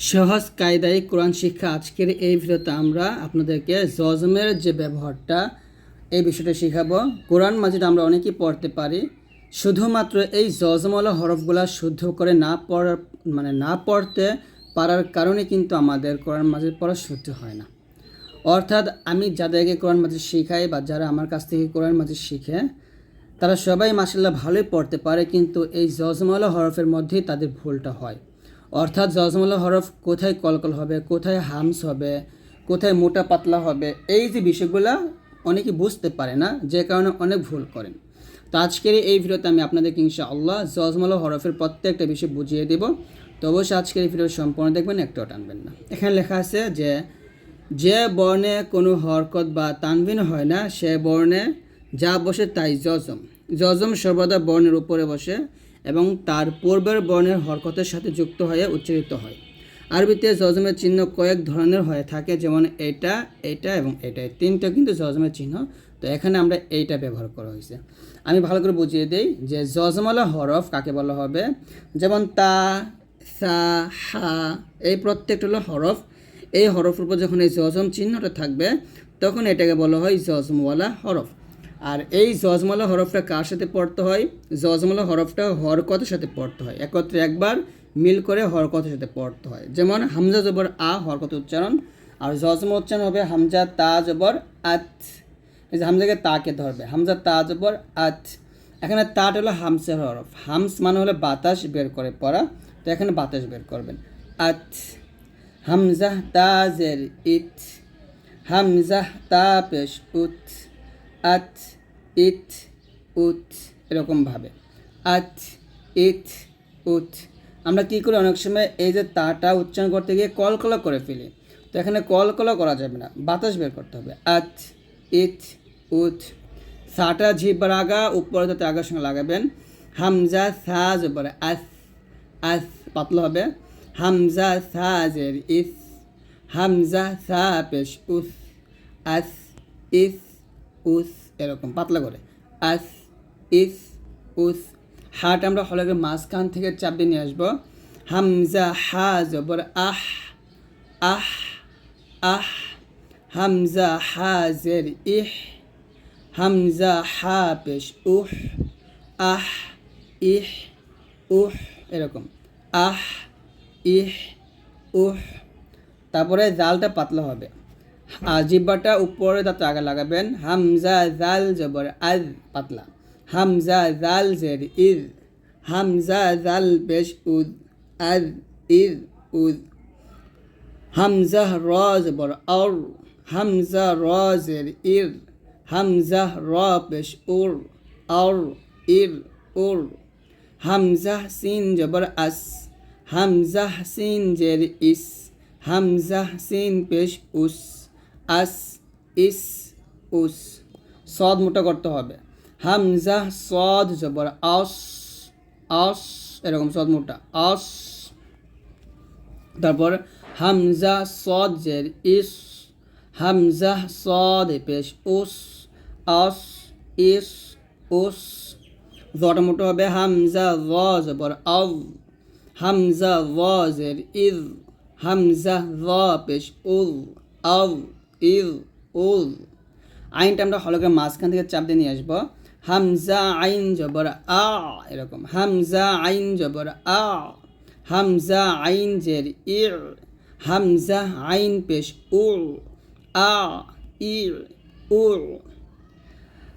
সহজ কায়দায় কোরআন শিক্ষা আজকের এই ভিডিওতে আমরা আপনাদেরকে জজমের যে ব্যবহারটা, এই বিষয়টা শেখাবো। কোরআন মাজিদ আমরা অনেকেই পড়তে পারি। শুধুমাত্র এই জজমওয়ালা হরফগুলা শুদ্ধ করে না পড়ার মানে না পড়তে পারার কারণে কিন্তু আমাদের কোরআন মাজিদ পড়া শুদ্ধ হয় না। অর্থাৎ আমি যাদেরকে কোরআন মাজিদ শেখাই বা যারা আমার কাছ থেকে কোরআন মাজিদ শিখে, তারা সবাই মাসাল্লাহ ভালোই পড়তে পারে, কিন্তু এই জজমালা হরফের মধ্যেই তাদের ভুলটা হয়। অর্থাৎ জজমালা হরফ কোথায় কলকল হবে, কোথায় হামস হবে, কোথায় মোটা পাতলা হবে, এই যে বিষয়গুলো অনেকে বুঝতে পারে না, যে কারণে অনেক ভুল করেন। তো আজকের এই ভিডিওতে আমি আপনাদের আপনাদেরকে ইনশাআল্লাহ জজমালা হরফের প্রত্যেকটা বিষয় বুঝিয়ে দেব। তো অবশ্যই আজকের এই ভিডিও সম্পূর্ণ দেখবেন, একটাও টানবেন না। এখানে লেখা আছে যে যে বর্ণে কোনো হরকত বা তানবিন হয় না, সে বর্ণে যা বসে তাই জজম। জজম সর্বদা বর্ণের উপরে বসে। এবং তার পূর্বের বর্ণের হরকতের সাথে যুক্ত হয়ে উচ্চারিত হয়। আরবিতে জজমের চিহ্ন কয়েক ধরনের হয়ে থাকে, যেমন এটা এটা এবং এটা। তিনটা কিন্তু জজমের চিহ্ন। তো এখানে আমরা এইটা ব্যবহার করা হয়েছে। আমি ভালো করে বুঝিয়ে দিই যে জজমালা হরফ কাকে বলা হবে? যেমন তা, সা, হা, এই প্রত্যেকটা হলো হরফ। এই হরফের উপর যখন এই জজম চিহ্নটা থাকবে, তখন এটাকে বলা হয় জজমওয়ালা হরফ। আর এই জজমালা হরফটা কার সাথে পড়তে হয়? জজমালা হরফটা হরকতের সাথে পড়তে হয়। একত্রে একবার মিল করে হরকতের সাথে পড়তে হয়। যেমন হামজা জবর আ হরকত উচ্চারণ। আর জজম উচ্চারণ হবে হামজা তা জবর আত। এই যে হামজাকে তাকে ধরবে। হামজা তা জবর আত। এখানে তাট হলো হামসের হরফ। হামস মানে হলো বাতাস বের করে পড়া। তো এখানে বাতাস বের করবেন। আত। হামজা তাজের ইট হামজা তা পেশ উত। আত ইট উত এরকমভাবে আত ইট উত। আমরা কী করি? অনেক সময় এই যে তাটা উচ্চারণ করতে গিয়ে কলকলা করে ফেলি। তো এখানে কলকলা করা যাবে না, বাতাস বের করতে হবে। আত ইট উত। সাটা জিব্বার আগা উপরে যাতে আগার সঙ্গে লাগাবেন। হামজা সাজ উপরে, আস আস, পাতলা হবে। হামজা সাজের ইস, হামজা সা পেশ উস, আস, ইস উস এরকম, পাতলা করে। আস, ইস, উস। হাট আমরা হলকের মাঝখান থেকে চাপ দিয়ে নিয়ে আসব। হামজা, হা, জবর, আহ আহ আহ। হামজা হাজের ইহ। হামজা, হা, পেশ, উহ, আহ, ইহ, উহ, এরকম। আহ, ইহ, উহ। তারপরে জালটা পাতলা হবে। জিব্বাটা উপরে তাতে আগে লাগাবেন। হামজা জাল জবর আজ পাতলা। হামজা জাল জের ইজ হামজা জাল পেশ উদ আজ ইজ উদ। হামজা র জবর অর হামজা র জের ইর হামজা র পেশ উর অর ইর উর হামজা সিন জবর আস হামজা সিন জের ইস হামজা সিন পেশ উস আস, ইস, উস। সদ মোটা করতে হবে। হাম হামজা সদ জবর, আস আস, এরকম সদ মোটা, আস। তারপর হামজা সদ জের, ইস। হামজা সদ পেশ, উস, আস, ইস, উস। জটা মোটা হবে হামজা র জবর, আউ। হামজা র জের ইজ হামজা র পেশ, উল, আউ। ইল, উল। আইনটা আমরা হলকের মাঝখান থেকে চাপ দিয়ে নিয়ে আসব। হামজা আইন জবর আ, এরকম। হামজা আইন জবর আ। হামজা আইন জের ইর হামজা আইন পেশ উল। আ ইর উল।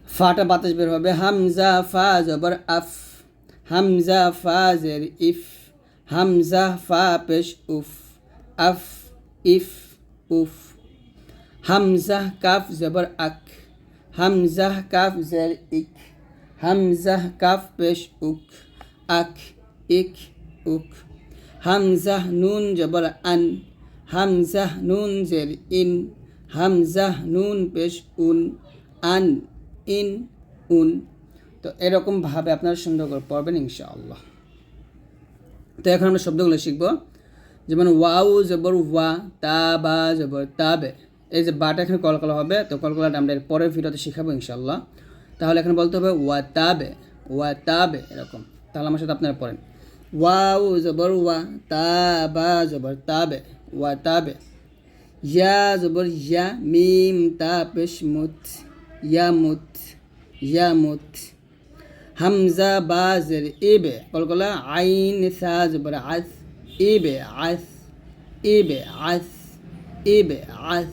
ফাটা বাতাস বের হবে। হামজা ফা জবর আফ। হামজা ফা জের ইফ। হামজা ফা পেশ উফ। আফ, ইফ, উফ। হামজা কাফ জবর আক হামজা কাফ জের ইক হামজা কাফ পেশ উক আক ইক উক হামজা নুন জবর আন হামজা নুন জের ইন হামজা নুন পেশ উন আন ইন উন তো এরকমভাবে আপনারা সুন্দর করে পড়বেন ইনশাআল্লাহ। তো এখন আমরা শব্দগুলো শিখব। যেমন ওয়াউ, জবর, ওয়া, তা, বা, জবর তাবে এই যে বাটা এখানে কলকলা হবে, তো কলকলাটা আমরা এর পরের ভিডিওতে শেখাবো ইনশাল্লাহ তাহলে এখানে বলতে হবে ওয়া তাবে ওয়া তাবে এরকম। তাহলে আমার সাথে আপনারা পড়েন। ওয়াও জবর ওয়া তা বা জবর, তাবে ওয়া তাবে ইয়া জবর, ইয়া মিম, তা পেশ মুত ইয়া মুত ইয়া মুত হামজা বা জের ইবে কলকলা আইন সা জবর, আস ইবে আস ইবে আস ইবে, আস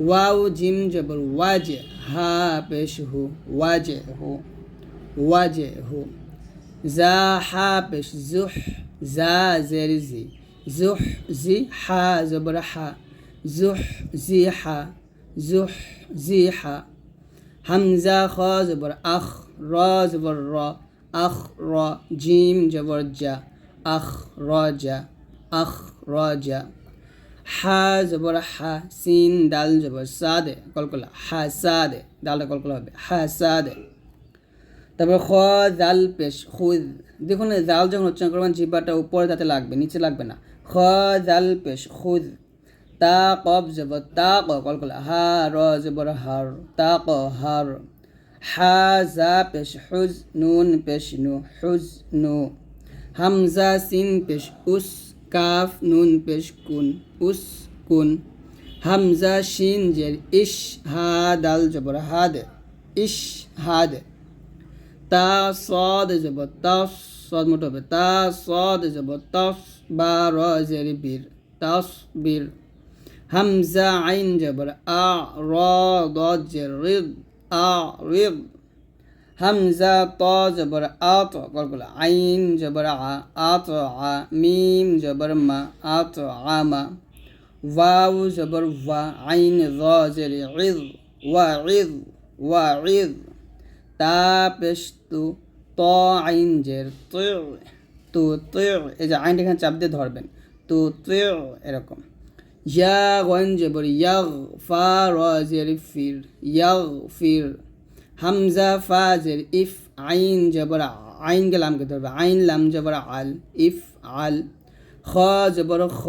واو جيم جبر واجه ها پیش ہو واجه ہو واجه ہو زا حا پیش زح زا زیر زی زح زی حا زبر حا زح زی حا زح زی حا حمزه خا زبر اخ را زبر را اخ را جیم جبر جا اخ را جا اخ را جا হা জবর হা, সিন দাল জবর, সাদে, কলকলা, হা, সাদে দালটা কলকলা হবে, হা, সাদে। তারপর খ, জাল, পেশ, খুদ। দেখুন জাল যখন উচ্চারণ করবেন, জিব্বাটা উপরে তাতে লাগবে, নিচে লাগবে না। খ, জাল, পেশ, খুদ। তা কব জব তা, ক, কলকলা, হা, র জবর, হার, তা, ক, হার। হা, জা, পেশ, হুজ, নুন, পেশ, নু, হুজ, নু। হামজা, সিন, পেশ, উস। কাফ নুন পেশ কুন উস কুন। হামজা শিন জের ইশ হা দাল জবর হাদ ইশ হাদ তা সদ জব তাস সদ মোটো হবে তা সদ যাব তাস বা র জেরি বীর তাস বীর। হামজা আইন জবর আ, র দদ জের রিদ আ রিদ হামজা ত জবর, আত কলকল আইন, জবর, আ, আত, আ, মিম, জবর, মা, আত আমা ওয়াউ, জবর, ওয়া, আইন, র, জের, ইদ, ওয়া ইদ ওয়া, ইদ, তা পেস্তু ত, আইন, জের, তু তু এই যে আইন এখানে চাপ দিয়ে ধরবেন, তু তু, এরকম। ইয়া গঞ্জ বর ইয়াগ ফা র, জের, ফির ইয়াগ ফির হামজা ফা জের ইফ আইন জবর, আইন লামকে ধরবে, আইন লাম জবর আল, ইফ আল, খ জবর খ,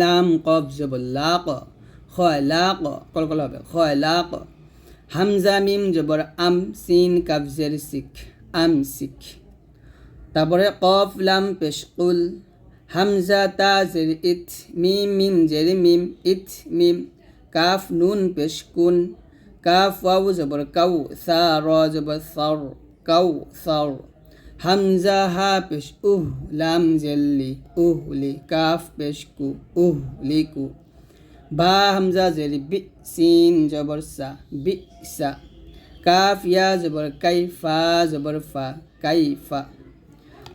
লাম কফ জবর লাক, খ লাক, কল হবে, খ লাক, হামজা মিম জবর আম, সিন কাবজের সিক আম সিক তারপরে কফ লাম পেশ কুল, হামজা তা জের ইথ মিম মিম জের মিম ইথ মিম, কাফ নুন পেশ কুন কাফ ওয়াউ জবর কাউ সা র জবর সর কাউ সর হামজা হা পেশ উহ লাম জেল্লি উহ লি কাফ পেশ কু উহ লিকু বা হামজা জেরি বি সিন জবর সা বি সা কাফ ইয়া জবর কাইফা জবর ফা কাইফা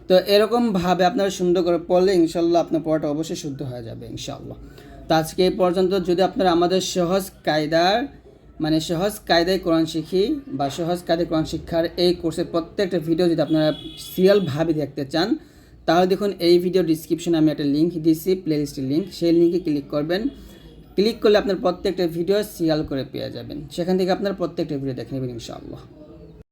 তো এরকমভাবে আপনারা সুন্দর করে পড়লে ইনশাল্লাহ আপনার পড়াটা অবশ্যই শুদ্ধ হয়ে যাবে ইনশাল্লাহ তো আজকে এই পর্যন্ত যদি আপনারা আমাদের সহজ কায়দার মানে সহজ কায়দায় কোরআন শিখি বা সহজ কায়দায় কোরআন শিক্ষার এই কোর্সের প্রত্যেকটা ভিডিও যদি আপনারা সিরিয়ালভাবে দেখতে চান, তাহলে দেখুন এই ভিডিও ডিসক্রিপশনে আমি একটা লিঙ্ক দিয়েছি প্লেলিস্টের লিঙ্ক সেই লিঙ্কে ক্লিক করবেন। ক্লিক করলে আপনার প্রত্যেকটা ভিডিও সিরিয়াল করে পেয়ে যাবেন। সেখান থেকে আপনার প্রত্যেকটা ভিডিও দেখে নেবেন, ইনশাআল্লাহ।